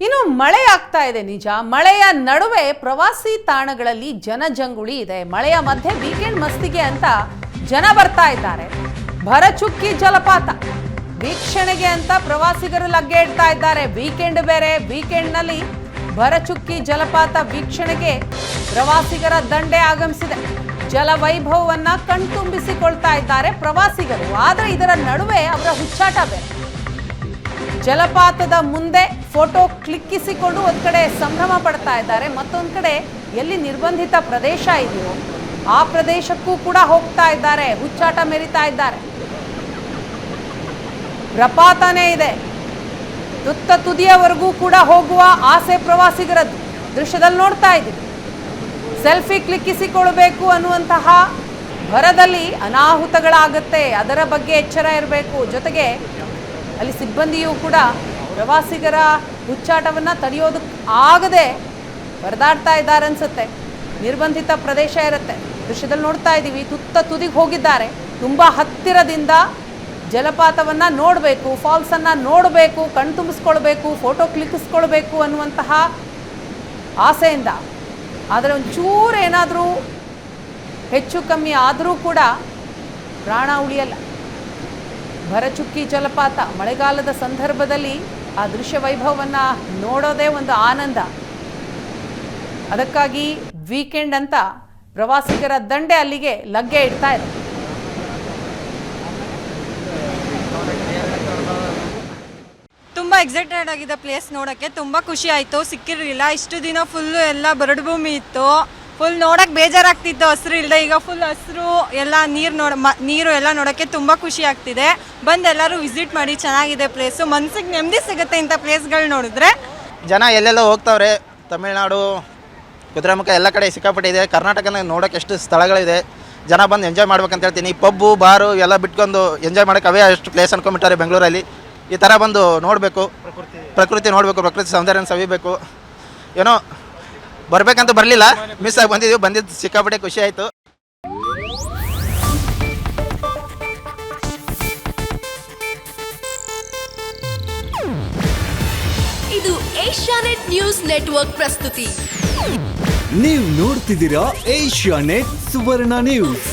ಇನ್ನು ಮಳೆ ಆಗ್ತಾ ಇದೆ ನಿಜ. ಮಳೆಯ ನಡುವೆ ಪ್ರವಾಸಿ ತಾಣಗಳಲ್ಲಿ ಜನಜಂಗುಳಿ ಇದೆ. ಮಳೆಯ ಮಧ್ಯೆ ವೀಕೆಂಡ್ ಮಸ್ತಿಗೆ ಅಂತ ಜನ ಬರ್ತಾ ಇದ್ದಾರೆ. ಭರಚುಕ್ಕಿ ಜಲಪಾತ. ವೀಕ್ಷಣೆಗೆ ಅಂತ ಪ್ರವಾಸಿಗರು ಲಗ್ಗೆ ಇಡ್ತಾ ಇದ್ದಾರೆ. ವೀಕೆಂಡ್ ಬೇರೆ, ವೀಕೆಂಡ್ನಲ್ಲಿ ಭರಚುಕ್ಕಿ ಜಲಪಾತ ವೀಕ್ಷಣೆಗೆ ಪ್ರವಾಸಿಗರ ದಂಡೆ ಆಗಮಿಸಿದೆ. ಜಲವೈಭವವನ್ನ ಕಣ್ತುಂಬಿಸಿಕೊಳ್ತಾ ಇದ್ದಾರೆ ಪ್ರವಾಸಿಗರು. ಆದರೆ ಇದರ ನಡುವೆ ಅವರ ಹುಚ್ಚಾಟ ಬೇರೆ. ಜಲಪಾತದ ಮುಂದೆ ಫೋಟೋ ಕ್ಲಿಕ್ಕಿಸಿಕೊಂಡು ಒಂದು ಕಡೆ ಸಂಭ್ರಮ ಪಡ್ತಾ ಇದ್ದಾರೆ. ಮತ್ತೊಂದು ಕಡೆ ಎಲ್ಲಿ ನಿರ್ಬಂಧಿತ ಪ್ರದೇಶ ಇದೆಯೋ ಆ ಪ್ರದೇಶಕ್ಕೂ ಕೂಡ ಹೋಗ್ತಾ ಇದ್ದಾರೆ. ಹುಚ್ಚಾಟ ಮೆರಿತಾ ಇದ್ದಾರೆ. ಪ್ರಪಾತನೇ ಇದೆ. ತುತ್ತ ತುದಿಯವರೆಗೂ ಕೂಡ ಹೋಗುವ ಆಸೆ ಪ್ರವಾಸಿಗರದ್ದು. ದೃಶ್ಯದಲ್ಲಿ ನೋಡ್ತಾ ಇದ್ದೀವಿ. ಸೆಲ್ಫಿ ಕ್ಲಿಕ್ಕಿಸಿಕೊಳ್ಬೇಕು ಅನ್ನುವಂತಹ ಭರದಲ್ಲಿ ಅನಾಹುತಗಳಾಗುತ್ತೆ. ಅದರ ಬಗ್ಗೆ ಎಚ್ಚರ ಇರಬೇಕು. ಜೊತೆಗೆ ಅಲ್ಲಿ ಸಿಬ್ಬಂದಿಯೂ ಕೂಡ ಪ್ರವಾಸಿಗರ ಹುಚ್ಚಾಟವನ್ನು ತಡೆಯೋದಕ್ಕೆ ಆಗದೆ ಪರದಾಡ್ತಾ ಇದ್ದಾರೆ ಅನಿಸುತ್ತೆ. ನಿರ್ಬಂಧಿತ ಪ್ರದೇಶ ಇರುತ್ತೆ. ದೃಶ್ಯದಲ್ಲಿ ನೋಡ್ತಾ ಇದ್ದೀವಿ. ತುತ್ತ ತುದಿಗೆ ಹೋಗಿದ್ದಾರೆ. ತುಂಬ ಹತ್ತಿರದಿಂದ ಜಲಪಾತವನ್ನು ನೋಡಬೇಕು ಫಾಲ್ಸನ್ನು ನೋಡಬೇಕು ಕಣ್ತುಂಬಿಸ್ಕೊಳ್ಬೇಕು ಫೋಟೋ ಕ್ಲಿಕ್ಕಿಸ್ಕೊಳ್ಬೇಕು ಅನ್ನುವಂತಹ ಆಸೆಯಿಂದ. ಆದರೆ ಒಂಚೂರು ಏನಾದರೂ ಹೆಚ್ಚು ಕಮ್ಮಿ ಆದರೂ ಕೂಡ ಪ್ರಾಣ ಉಳಿಯಲ್ಲ. ಭರಚುಕ್ಕಿ ಜಲಪಾತ ಮಳೆಗಾಲದ ಸಂದರ್ಭದಲ್ಲಿ ಆ ದೃಶ್ಯ ವೈಭವವನ್ನು ನೋಡೋದೇ ಒಂದು ಆನಂದ. ಅದಕ್ಕಾಗಿ ವೀಕೆಂಡ್ ಅಂತ ಪ್ರವಾಸಿಗರ ದಂಡೆ ಅಲ್ಲಿಗೆ ಲಗ್ಗೆ ಇಡ್ತಾ ಇದೆ. ತುಂಬ ಎಕ್ಸೈಟೆಡ್ ಆಗಿದೆ ಪ್ಲೇಸ್ ನೋಡೋಕ್ಕೆ, ತುಂಬ ಖುಷಿ ಆಯಿತು. ಸಿಕ್ಕಿರಲಿಲ್ಲ. ಇಷ್ಟು ದಿನ ಫುಲ್ಲು ಎಲ್ಲ ಬರಡು ಭೂಮಿ ಇತ್ತು. ಫುಲ್ ನೋಡಕ್ಕೆ ಬೇಜಾರಾಗ್ತಿತ್ತು ಹಸಿರು ಇಲ್ಲದೆ ಈಗ ಫುಲ್ ಹಸಿರು, ಎಲ್ಲ ನೀರು ನೋಡ ನೀರು ಎಲ್ಲ ನೋಡೋಕ್ಕೆ ತುಂಬ ಖುಷಿ ಆಗ್ತಿದೆ. ಬಂದು ಎಲ್ಲರೂ ವಿಸಿಟ್ ಮಾಡಿ ಚೆನ್ನಾಗಿದೆ ಪ್ಲೇಸು ಮನ್ಸಿಗೆ ನೆಮ್ಮದಿ ಸಿಗುತ್ತೆ ಇಂಥ ಪ್ಲೇಸ್ಗಳು ನೋಡಿದ್ರೆ. ಜನ ಎಲ್ಲೆಲ್ಲ ಹೋಗ್ತಾವ್ರೆ. ತಮಿಳ್ನಾಡು, ಕುದುರೆಮುಖ ಎಲ್ಲ ಕಡೆ ಸಿಕ್ಕಾಪಟ್ಟೆ ಇದೆ ಕರ್ನಾಟಕನ ನೋಡೋಕೆ ಎಷ್ಟು ಸ್ಥಳಗಳಿದೆ. ಜನ ಬಂದು ಎಂಜಾಯ್ ಮಾಡ್ಬೇಕಂತ ಹೇಳ್ತೀನಿ. ಪಬ್ಬು, ಬಾರು ಎಲ್ಲ ಬಿಟ್ಕೊಂಡು ಎಂಜಾಯ್ ಮಾಡೋಕೆ ಅವೇ ಅಷ್ಟು ಪ್ಲೇಸ್ ಅನ್ಕೊಂಬಿಟ್ಟಾರೆ ಬೆಂಗಳೂರಲ್ಲಿ. ಈ ಥರ ಬಂದು ನೋಡಬೇಕು. ಪ್ರಕೃತಿ ನೋಡಬೇಕು. ಪ್ರಕೃತಿ ಸೌಂದರ್ಯನ ಸವಿಬೇಕು. ಏನೋ ಬರಬೇಕಂತ ಬರಲಿಲ್ಲ. ಮಿಸ್ ಆಗಿ ಬಂದಿದ್ದೀವಿ ಬಂದಿದ್ದು ಸಿಕ್ಕಾಪಟ್ಟೆ ಖುಷಿ ಆಯಿತು. ಇದು ಏಷ್ಯಾನೆಟ್ ನ್ಯೂಸ್ ನೆಟ್ವರ್ಕ್ ಪ್ರಸ್ತುತಿ. ನೀವು ನೋಡ್ತಿದ್ದೀರಾ ಏಷ್ಯಾ ನೆಟ್ ಸುವರ್ಣ ನ್ಯೂಸ್.